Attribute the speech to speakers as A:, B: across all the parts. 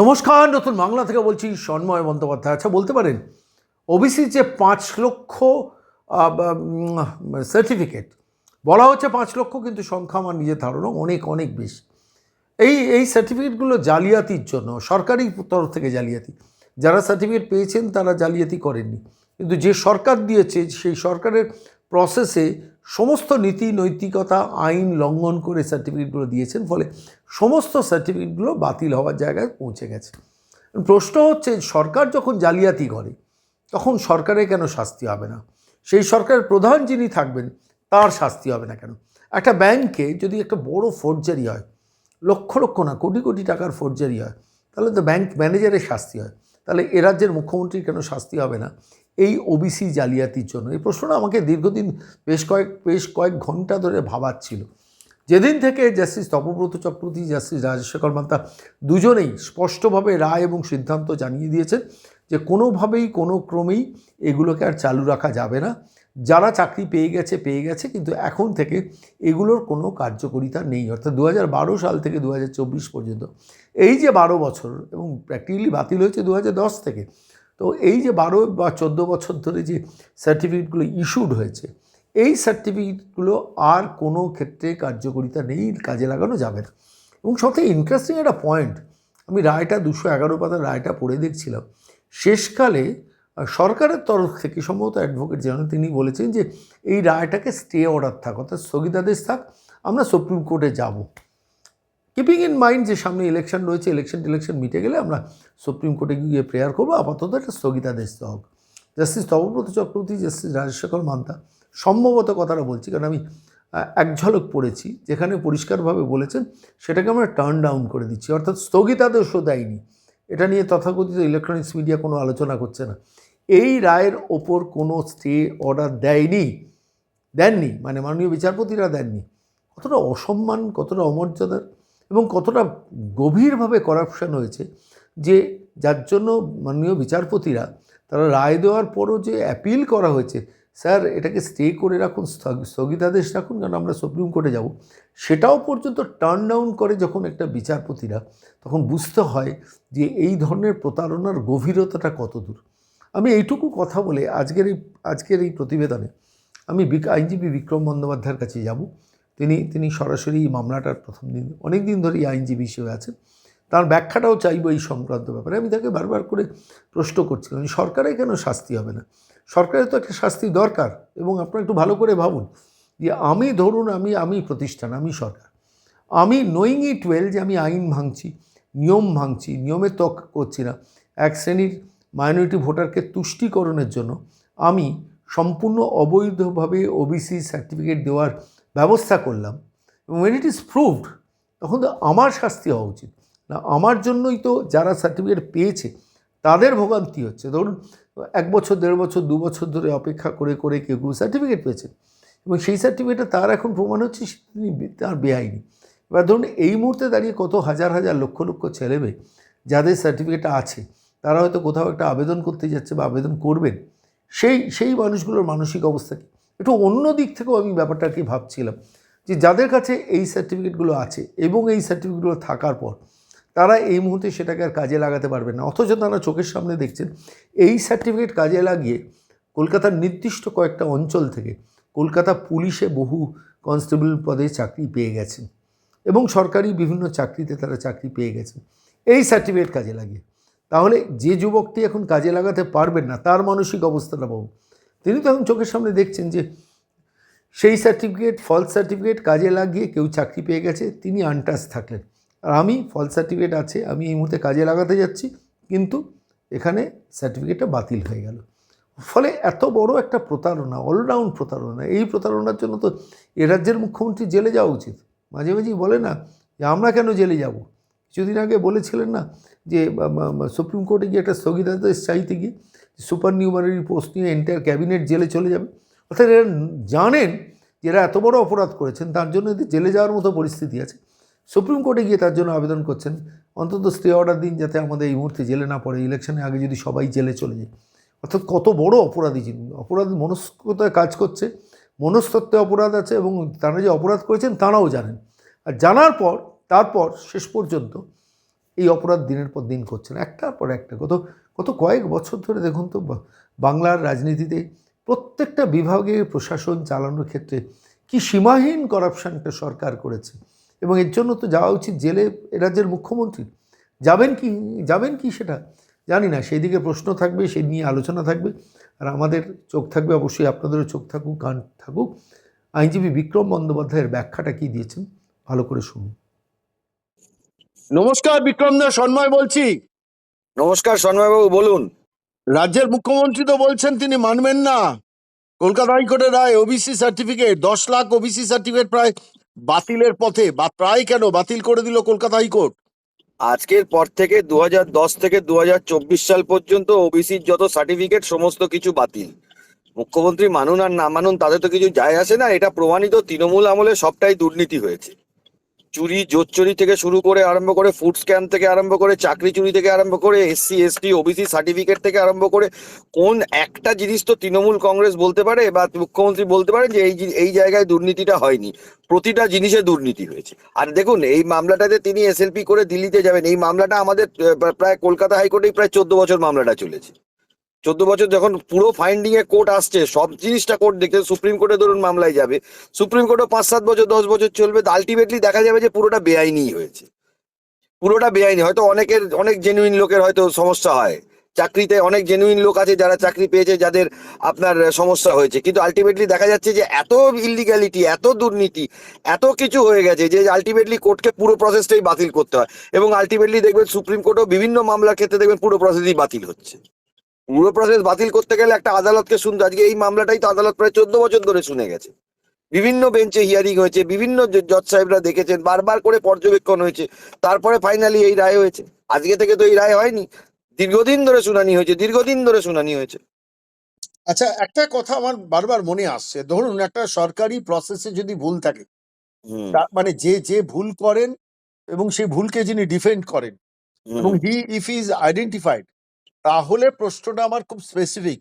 A: নমস্কার, নতুন বাংলা থেকে বলছি সন্ময় বন্দ্যোপাধ্যায়। আচ্ছা বলতে পারেন ওবিসি যে পাঁচ লক্ষ সার্টিফিকেট বলা হচ্ছে পাঁচ লক্ষ, কিন্তু সংখ্যা আমার নিজের ধারণা অনেক অনেক বেশি। এই এই সার্টিফিকেটগুলো জালিয়াতির জন্য, সরকারি তরফ থেকে জালিয়াতি। যারা সার্টিফিকেট পেয়েছেন, তারা জালিয়াতি করেননি। কিন্তু যে সরকার দিয়েছে, সেই সরকারের প্রসেসে সমস্ত নীতি, নৈতিকতা, আইন লঙ্ঘন করে সার্টিফিকেটগুলো দিয়েছেন, ফলে সমস্ত সার্টিফিকেটগুলো বাতিল হওয়ার জায়গায় পৌঁছে গেছে। প্রশ্ন হচ্ছে, সরকার যখন জালিয়াতি করে, তখন সরকারের কেন শাস্তি হবে না? সেই সরকারের প্রধান যিনি থাকবেন, তার শাস্তি হবে না কেন? একটা ব্যাংকে যদি একটা বড় ফোর্জারি হয়, লক্ষ লক্ষ না, কোটি কোটি টাকার ফোর্জারি হয়, তাহলে তো ব্যাংক ম্যানেজারের শাস্তি হয়। তাহলে এ রাজ্যের মুখ্যমন্ত্রীর কেন শাস্তি হবে না? এই ওবিসি জালিয়াতির জন্য। এই প্রশ্নটা আমাকে দীর্ঘদিন বেশ কয়েক বেশ কয়েক ঘণ্টা ধরে ভাবাচ্ছিল। যেদিন থেকে জাস্টিস তপব্রত চক্রবর্তী, জাস্টিস রাজশেখর মান্তা দুজনেই স্পষ্টভাবে রায় এবং সিদ্ধান্ত জানিয়ে দিয়েছেন যে কোনোভাবেই, কোনো ক্রমেই এগুলোকে আর চালু রাখা যাবে না। যারা চাকরি পেয়ে গেছে পেয়ে গেছে, কিন্তু এখন থেকে এগুলোর কোনো কার্যকরিতা নেই। অর্থাৎ দু হাজার বারো সাল থেকে দু হাজার চব্বিশ পর্যন্ত এই যে বারো বছর এবং প্র্যাকটিক্যালি বাতিল হয়েছে দু হাজার দশ থেকে তো এই যে বারো বা চোদ্দ বছর ধরে যে সার্টিফিকেটগুলো ইস্যুড হয়েছে, এই সার্টিফিকেটগুলো আর কোনো ক্ষেত্রে কার্যকরিতা নেই, কাজে লাগানো যাবে না। এবং সবথেকে ইন্টারেস্টিং একটা পয়েন্ট আমি রায়টা দুশো এগারো পাতার রায়টা পড়ে দেখছিলাম। শেষকালে সরকারের তরফ থেকে সম্ভবত অ্যাডভোকেট জেনারেল তিনি বলেছেন যে এই রায়টাকে স্টে অর্ডার থাক, অর্থাৎ স্থগিতাদেশ থাক, আমরা সুপ্রিম কোর্টে যাব। কিপিং ইন মাইন্ড যে সামনে ইলেকশন রয়েছে ইলেকশন টিলেকশন মিটে গেলে আমরা সুপ্রিম কোর্টে গিয়ে প্রেয়ার করব। আপাতত একটা স্থগিতাদেশ হোক। জাস্টিস তপব্রত চক্রবর্তী জাস্টিস রাজশেখর মান্তা সম্ভবত কথাটা বলছি কারণ আমি এক ঝলক পড়েছি, যেখানে পরিষ্কারভাবে বলেছেন, সেটাকে আমরা টার্ন ডাউন করে দিচ্ছি। অর্থাৎ স্থগিতাদেশও দেয়নি। এটা নিয়ে তথাকথিত ইলেকট্রনিক্স মিডিয়া কোনো আলোচনা করছে না। এই রায়ের ওপর কোনো স্টে অর্ডার দেয়নি। দেননি মানে মাননীয় বিচারপতিরা দেননি। কতটা অসম্মান, কতটা অমর্যাদার এবং কতটা গভীরভাবে করাপশন হয়েছে যে যার জন্য মাননীয় বিচারপতিরা তারা রায় দেওয়ার পরও যে অ্যাপিল করা হয়েছে, স্যার এটাকে স্টে করে রাখুন, স্থগ- স্থগিতাদেশ রাখুন কারণ আমরা সুপ্রিম কোর্টে যাব। সেটাও পর্যন্ত টার্ন ডাউন করে যখন একটা বিচারপতিরা, তখন বুঝতে হয় যে এই ধরনের প্রতারণার গভীরতাটা কত দূর। আমি এইটুকু কথা বলে আজকের এই আজকের এই প্রতিবেদনে আমি আইনজীবী বিক্রম বন্দ্যোপাধ্যায়ের কাছে যাব। তিনি তিনি সরাসরি এই মামলাটার প্রথম দিন, অনেক দিন ধরেই আইনজীবী হিসেবে আছেন। তার ব্যাখ্যাটাও চাইব এই সংক্রান্ত ব্যাপারে। আমি তাকে বারবার করে প্রশ্ন করছিলাম যে সরকারের কেন শাস্তি হবে না? সরকারের তো একটা শাস্তি দরকার এবং আপনারা একটু ভালো করে ভাবুন যে আমি ধরুন, আমি আমি প্রতিষ্ঠান, আমি সরকার। আমি নোয়িং ইট ওয়েল যে আমি আইন ভাঙছি, নিয়ম ভাঙছি নিয়মে তক করছি না, এক শ্রেণির মাইনরিটি ভোটারকে তুষ্টিকরণের জন্য আমি সম্পূর্ণ অবৈধভাবে ওবিসি সার্টিফিকেট দেওয়ার ব্যবস্থা করলাম। এবং ওয়েন ইট ইজ প্রুভড তখন তো আমার শাস্তি হওয়া উচিত। না, আমার জন্যই তো যারা সার্টিফিকেট পেয়েছে, তাদের ভোগান্তি হচ্ছে। ধরুন, এক বছর, দেড় বছর, দু বছর ধরে অপেক্ষা করে করে কেউ কেউ সার্টিফিকেট পেয়েছেন এবং সেই সার্টিফিকেটে তার এখন প্রমাণ হচ্ছে তিনি তার বেআইনি। এবার ধরুন, এই মুহূর্তে দাঁড়িয়ে কত হাজার হাজার, লক্ষ লক্ষ ছেলেমেয়ে যাদের সার্টিফিকেটটা আছে, তারা হয়তো কোথাও একটা আবেদন করতে যাচ্ছে বা আবেদন করবেন। সেই সেই মানুষগুলোর মানসিক অবস্থা কী? একটু অন্য দিক থেকেও আমি ব্যাপারটাকে ভাবছিলাম যে যাদের কাছে এই সার্টিফিকেটগুলো আছে এবং এই সার্টিফিকেটগুলো থাকার পর তারা এই মুহূর্তে সেটাকে আর কাজে লাগাতে পারবেন না। অথচ তারা চোখের সামনে দেখছেন এই সার্টিফিকেট কাজে লাগিয়ে কলকাতার নির্দিষ্ট কয়েকটা অঞ্চল থেকে কলকাতা পুলিশে বহু কনস্টেবল পদে চাকরি পেয়ে গেছেন এবং সরকারি বিভিন্ন চাকরিতে তারা চাকরি পেয়ে গেছেন। এই সার্টিফিকেট কাজে লাগিয়ে। তাহলে যে যুবকটি এখন কাজে লাগাতে পারবেন না, তার মানসিক অবস্থাটা পাবো তিনি তো এখন চোখের সামনে দেখছেন যে সেই সার্টিফিকেট ফলস সার্টিফিকেট কাজে লাগিয়ে কেউ চাকরি পেয়ে গেছে, তিনি আনটাচ থাকলেন। আর আমি ফলস সার্টিফিকেট আছে, আমি এই মুহূর্তে কাজে লাগাতে যাচ্ছি, কিন্তু এখানে সার্টিফিকেটটা বাতিল হয়ে গেল। ফলে এত বড় একটা প্রতারণা অলরাউন্ড প্রতারণা, এই প্রতারণার জন্য তো এ রাজ্যের মুখ্যমন্ত্রী জেলে যাওয়া উচিত। মাঝে মাঝেই বলে না যে, আমরা কেন জেলে যাব? কিছুদিন আগে বলেছিলেন না যে সুপ্রিম কোর্টে গিয়ে একটা স্থগিতাদেশ চাইতে গিয়ে সুপার নিউমারি পোস্ট নিয়ে এন্টায়ার ক্যাবিনেট জেলে চলে যাবে। অর্থাৎ এরা জানেন যে এরা এত বড় অপরাধ করেছেন, তার জন্য এদের জেলে যাওয়ার মতো পরিস্থিতি আছে। সুপ্রিম কোর্টে গিয়ে তার জন্য আবেদন করছেন, অন্তত স্টে অর্ডার দিন যাতে আমাদের এই মুহূর্তে জেলে না পড়ে ইলেকশনের আগে যদি সবাই জেলে চলে যায়। অর্থাৎ কত বড় অপরাধী যিনি, অপরাধ মনস্কতায় কাজ করছে, মনস্তত্ত্বে অপরাধ আছে এবং তারা যে অপরাধ করেছেন তারাও জানেন। আর জানার পর, তারপর শেষ পর্যন্ত এই অপরাধ দিনের পর দিন করছেন, একটার পর একটা। গত গত কয়েক বছর ধরে দেখুন তো বাংলার রাজনীতিতে প্রত্যেকটা বিভাগে প্রশাসন চালানোর ক্ষেত্রে কি সীমাহীন করাপশনটা সরকার করেছে? এবং এর জন্য তো যাওয়া উচিত জেলে রাজ্যের মুখ্যমন্ত্রী। যাবেন কি যাবেন কি সেটা? জানি না সেই দিকে প্রশ্ন থাকবে সেই নিয়ে আলোচনা থাকবে। আর আমাদের চোখ থাকবে, অবশ্যই আপনাদেরও চোখ থাকুক, কান থাকুক। আইনজীবী বিক্রম বন্দ্যোপাধ্যায়ের ব্যাখ্যাটা কি দিয়েছেন? ভালো করে শুনুন।
B: নমস্কার, বিক্রম দা, সন্ময় বলছি।
C: নমস্কার সন্ময়বাবু বলুন।
B: রাজ্যের মুখ্যমন্ত্রী তো বলছেন তিনি মানবেন না। কলকাতা হাইকোর্টের রায় ওবিসি সার্টিফিকেট দশ লাখ ওবিসি সার্টিফিকেট প্রায় বাতিলের পথে বা প্রায় কেন বাতিল করে দিল কলকাতা হাইকোর্ট?
C: আজকের পর থেকে দু হাজার দশ থেকে দু হাজার চব্বিশ সাল পর্যন্ত ওবিসির যত সার্টিফিকেট সমস্ত কিছু বাতিল। মুখ্যমন্ত্রী মানুন আর না মানুন তাদের তো কিছু যায় আসে না। এটা প্রমাণিত তৃণমূল আমলে সবটাই দুর্নীতি হয়েছে। চুরি জোচ্চুরি থেকে শুরু করে আরম্ভ করে ফুড স্ক্যাম থেকে আরম্ভ করে চাকরি চুরি থেকে আরম্ভ করে এসসি এসটি ওবিসি সার্টিফিকেট থেকে আরম্ভ করে কোন একটা জিনিস তো তৃণমূল কংগ্রেস বলতে পারে বা মুখ্যমন্ত্রী বলতে পারে যে এই এই জায়গায় দুর্নীতিটা হয়নি। প্রতিটা জিনিসে দুর্নীতি হয়েছে। আর দেখুন, এই মামলাটাতে তিনি এসএলপি করে দিল্লিতে যাবেন। এই মামলাটা আমাদের প্রায় কলকাতা হাইকোর্টেই প্রায় চোদ্দ বছর মামলাটা চলেছে। চোদ্দ বছর যখন পুরো ফাইন্ডিং এ কোর্ট আসছে, সব জিনিসটা কোর্ট দেখে সুপ্রিম কোর্টে ধরুন মামলায় যাবে। সুপ্রিম কোর্টও পাঁচ সাত বছর, দশ বছর চলবে আলটিমেটলি দেখা যাবে যে পুরোটা বেআইনি হয়েছে। পুরোটা বেআইনি, হয়তো অনেকের, অনেক জেনুইন লোকের হয়তো সমস্যা হয়। চাকরিতে অনেক জেনুইন লোক আছে যারা চাকরি পেয়েছে, যাদের আপনার সমস্যা হয়েছে। কিন্তু আলটিমেটলি দেখা যাচ্ছে যে এত ইলিগ্যালিটি এত দুর্নীতি, এত কিছু হয়ে গেছে যে আলটিমেটলি কোর্টকে পুরো প্রসেসটাই বাতিল করতে হয়। এবং আলটিমেটলি দেখবেন সুপ্রিম কোর্টও বিভিন্ন মামলার ক্ষেত্রে দেখবেন পুরো প্রসেসই বাতিল হচ্ছে। পুরো প্রসেস বাতিল করতে গেলে একটা আদালতকে শুনতে আজকে এই মামলাটাই তো আদালত প্রায় চোদ্দ বছর ধরে শুনে গেছে। বিভিন্ন বেঞ্চে হিয়ারিং হয়েছে বিভিন্ন জজ সাহেবরা দেখেছেন বারবার করে পর্যবেক্ষণ হয়েছে তারপরে ফাইনালি এই রায় হয়েছে। আজকে থেকে তো এই রায় হয়নি। দীর্ঘদিন ধরে শুনানি হয়েছে দীর্ঘদিন ধরে শুনানি হয়েছে।
B: আচ্ছা একটা কথা আমার বারবার মনে আসছে। ধরুন একটা সরকারি প্রসেসে যদি ভুল থাকে মানে যে যে ভুল করেন এবং সেই ভুলকে যিনি ডিফেন্ড করেন এবং হি ইফ ইজ আইডেন্টিফাইড তাহলে প্রশ্নটা আমার খুব স্পেসিফিক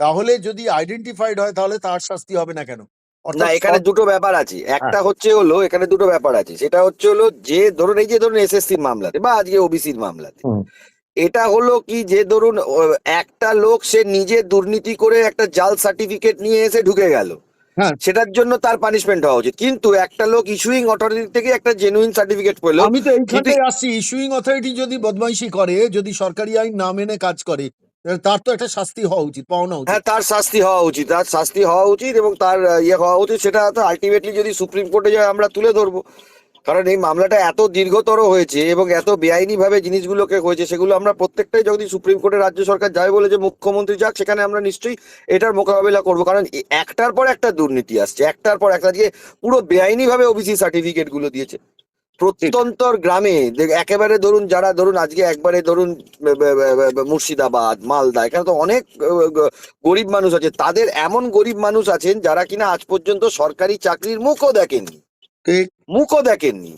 B: তাহলে যদি আইডেন্টিফাইড হয় তাহলে তার শাস্তি হবে না কেন?
C: না এখানে দুটো ব্যাপার আছে। একটা হচ্ছে হলো এখানে দুটো ব্যাপার আছে। সেটা হচ্ছে হলো যে ধরুন এই যে ধরুন এসএসসির মামলাতে বা আজকে ওবিসির মামলাতে। এটা হলো কি যে ধরুন একটা লোক সে নিজে দুর্নীতি করে একটা জাল সার্টিফিকেট নিয়ে এসে ঢুকে গেল।
B: হ্যাঁ।
C: সেটার জন্য তার পানিশমেন্ট হওয়া উচিত। কিন্তু একটা লোক ইস্যুইং অথরিটি থেকে একটা জেনুইন সার্টিফিকেট পেল
B: আমি তো এইখানে আসছি ইস্যুইং অথরিটি যদি বদমাইশি করে যদি সরকারি আইন না মেনে কাজ করে তার তো একটা শাস্তি হওয়া উচিত পাওনা উচিত।
C: হ্যাঁ তার শাস্তি হওয়া উচিত তার শাস্তি হওয়া উচিত এবং তার ইয়ে হওয়া উচিত সেটা তো আলটিমেটলি যদি সুপ্রিম কোর্টে যায় আমরা তুলে ধরবো। কারণ এই মামলাটা এত দীর্ঘতর হয়েছে এবং এত বেআইনি ভাবে জিনিসগুলোকে হয়েছে, সেগুলো আমরা প্রত্যেকটাই যদি সুপ্রিম কোর্টে রাজ্য সরকার যায় বলে যে মুখ্যমন্ত্রী যাক, সেখানে আমরা নিশ্চয়ই এটার মোকাবেলা করব। কারণ একটার পর একটা দুর্নীতি আসছে, একটার পর একটা দিয়ে পুরো বেআইনি ভাবে ওবিসি সার্টিফিকেটগুলো দিয়েছে। প্রত্যন্তর গ্রামে একেবারে ধরুন যারা ধরুন আজকে একবারে ধরুন মুর্শিদাবাদ, মালদা, এখানে তো অনেক গরিব মানুষ আছে। তাদের এমন গরিব মানুষ আছেন যারা কিনা আজ পর্যন্ত সরকারি চাকরির মুখও দেখেননি। মুখও দেখেননি।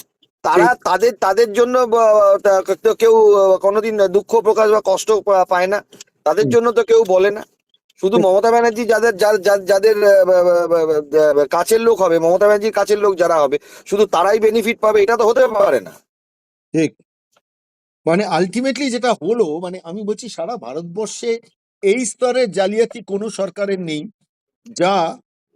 C: তারা তাদের তাদের জন্য কেউ কোনোদিন দুঃখ প্রকাশ বা কষ্ট পায় না। তাদের জন্য তো কেউ বলে না। শুধু মমতা ব্যানার্জি যাদের যাদের কাছের লোক হবে মমতা ব্যানার্জির কাছের লোক যারা হবে শুধু তারাই বেনিফিট পাবে এটা তো হতে পারে না।
B: ঠিক। মানে আলটিমেটলি যেটা হলো মানে আমি বলছি সারা ভারতবর্ষে এই স্তরের জালিয়াতি কোনো সরকারের নেই যা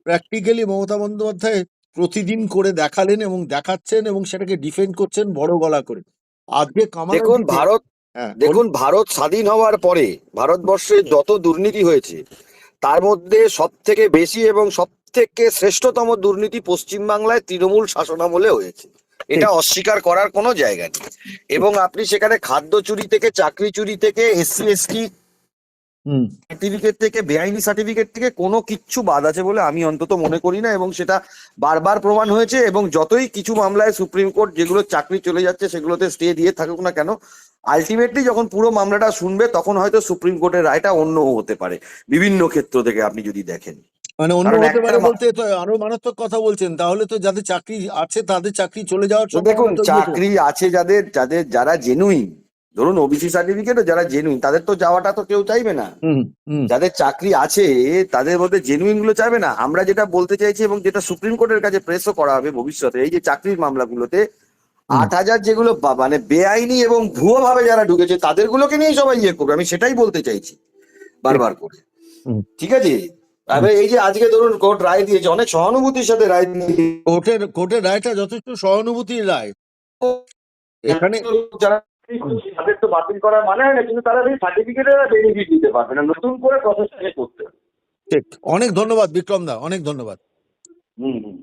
B: প্র্যাকটিক্যালি মমতা বন্দ্যোপাধ্যায় প্রতিদিন করে দেখালেন এবং দেখাচ্ছেন এবং সেটাকে ডিফেন্ড করছেন বড় গলা করে। আজকে
C: দেখুন ভারত
B: হ্যাঁ
C: দেখুন ভারত স্বাধীন হওয়ার পরে ভারতবর্ষে যত দুর্নীতি হয়েছে তার মধ্যে সব থেকে বেশি এবং সব থেকে শ্রেষ্ঠতম দুর্নীতি পশ্চিমবাংলায় তৃণমূল শাসনামলে হয়েছে। এটা অস্বীকার করার কোনো জায়গা নেই। এবং আপনি সেখানে খাদ্য চুরি থেকে চাকরি চুরি থেকে এসসি এসটি সার্টিফিকেট থেকে বেআইনি সার্টিফিকেট থেকে কোনো কিচ্ছু বাদ আছে বলে আমি অন্তত মনে করি না এবং সেটা বারবার প্রমাণ হয়েছে এবং যতই কিছু মামলায় সুপ্রিম কোর্ট যেগুলো চাকরি চলে যাচ্ছে সেগুলোতে স্টে দিয়ে থাকুক না কেন আলটিমেটলি যখন পুরো মামলাটা শুনবে তখন হয়তো সুপ্রিম কোর্টের রায়টা অন্য হতে পারে। বিভিন্ন ক্ষেত্র থেকে আপনি যদি দেখেন।
B: মানে অন্য হতে পারে বলতে তো আরও মারাত্মক কথা বলছেন তাহলে তো যাদের চাকরি আছে তাদের চাকরি চলে যাওয়ার
C: দেখুন। চাকরি আছে যাদের যাদের যারা জেনুইন ধরুন ওবিসি সার্টিফিকেট যারা জেনুইন তাদের তো যাওয়াটা তো কেউ চাইবে না। যাদের চাকরি আছে তাদের মধ্যে জেনুইনগুলো চাইবে না। আমরা যেটা বলতে চাইছি এবং যেটা সুপ্রিম কোর্টের কাছে প্রেসও করা হবে ভবিষ্যতে এই যে চাকরির মামলাগুলোতে আট হাজার যেগুলো মানে বেআইনি এবং ভুয়ো ভাবে যারা ঢুকেছে তাদের গুলোকে নিয়ে সবাই ইয়ে করবে। আমি সেটাই বলতে চাইছি বারবার করে। ঠিক আছে? এবার এই যে আজকে ধরুন কোর্ট রায় দিয়েছে অনেক সহানুভূতির সাথে রায় দিয়েছে।
B: কোর্টের কোর্টের রায়টা যথেষ্ট সহানুভূতির রায়। এখানে
C: যারা তাদের তো বাতিল করার মানে হয় না কিন্তু তারা সেই সার্টিফিকেটের বেনিফিট দিতে পারবে না নতুন করে প্রসেসটাকে করতে
B: ঠিক। অনেক ধন্যবাদ বিক্রম দা অনেক ধন্যবাদ। হুম হুম।